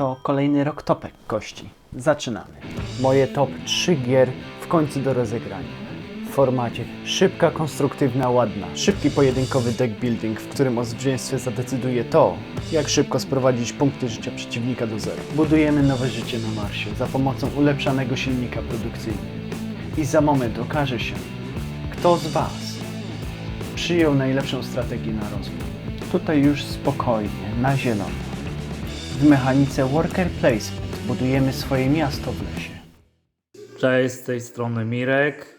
to kolejny rok topek kości. Zaczynamy. Moje top 3 gier w końcu do rozegrania. W formacie szybka, konstruktywna, ładna. Szybki pojedynkowy deck building, w którym o zwycięstwie zadecyduje to, jak szybko sprowadzić punkty życia przeciwnika do zera. Budujemy nowe życie na Marsie za pomocą ulepszanego silnika produkcyjnego. I za moment okaże się, kto z Was przyjął najlepszą strategię na rozwój. Tutaj już spokojnie, na zielono. W mechanice Worker Placement budujemy swoje miasto w lesie. Cześć, z tej strony Mirek.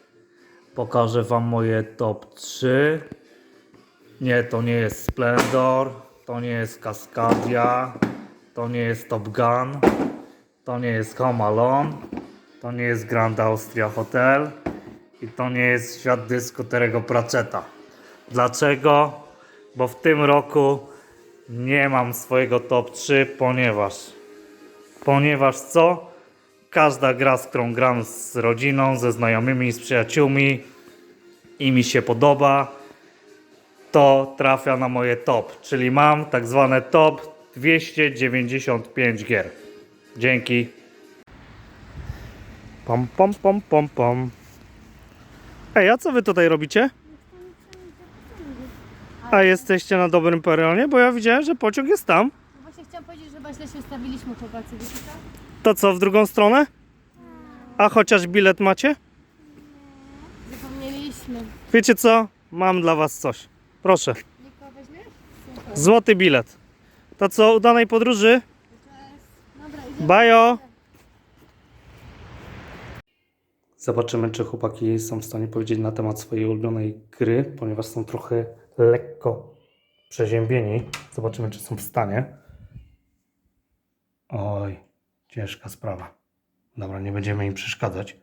Pokażę Wam moje top 3. Nie, to nie jest Splendor, to nie jest Cascadia, to nie jest Top Gun, to nie jest Home Alone, to nie jest Grand Austria Hotel i to nie jest Świat Dysku Terego Pratchetta. Dlaczego? Bo w tym roku nie mam swojego top 3, ponieważ ponieważ co? Każda gra, z którą gram z rodziną, ze znajomymi, z przyjaciółmi i mi się podoba, to trafia na moje top, czyli mam tak zwane top 295 gier. Dzięki. Pom, pom, pom, pom, pom. Ej, a co wy tutaj robicie? A jesteście na dobrym peronie? Bo ja widziałem, że pociąg jest tam. No Właśnie chciałam powiedzieć, że źle się ustawiliśmy chłopacy, wiecie co? To co, w drugą stronę? A chociaż bilet macie? Zapomnieliśmy. Wiecie co? Mam dla was coś. Proszę. Niko weźmiesz? Super. Złoty bilet. To co, udanej podróży? Dobra, idziemy. Bajo! Zobaczymy, czy chłopaki są w stanie powiedzieć na temat swojej ulubionej gry, ponieważ są trochę lekko przeziębieni. Zobaczymy, czy są w stanie. Oj, ciężka sprawa. Dobra, nie będziemy im przeszkadzać.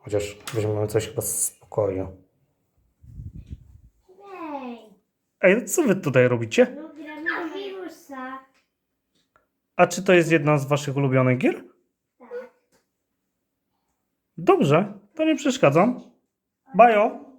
Chociaż weźmiemy coś chyba z spokoju. Ej, Ej, co wy tutaj robicie? no gramy w wirusa. A czy to jest jedna z waszych ulubionych gier? Dobrze, to nie przeszkadzam. Bajo.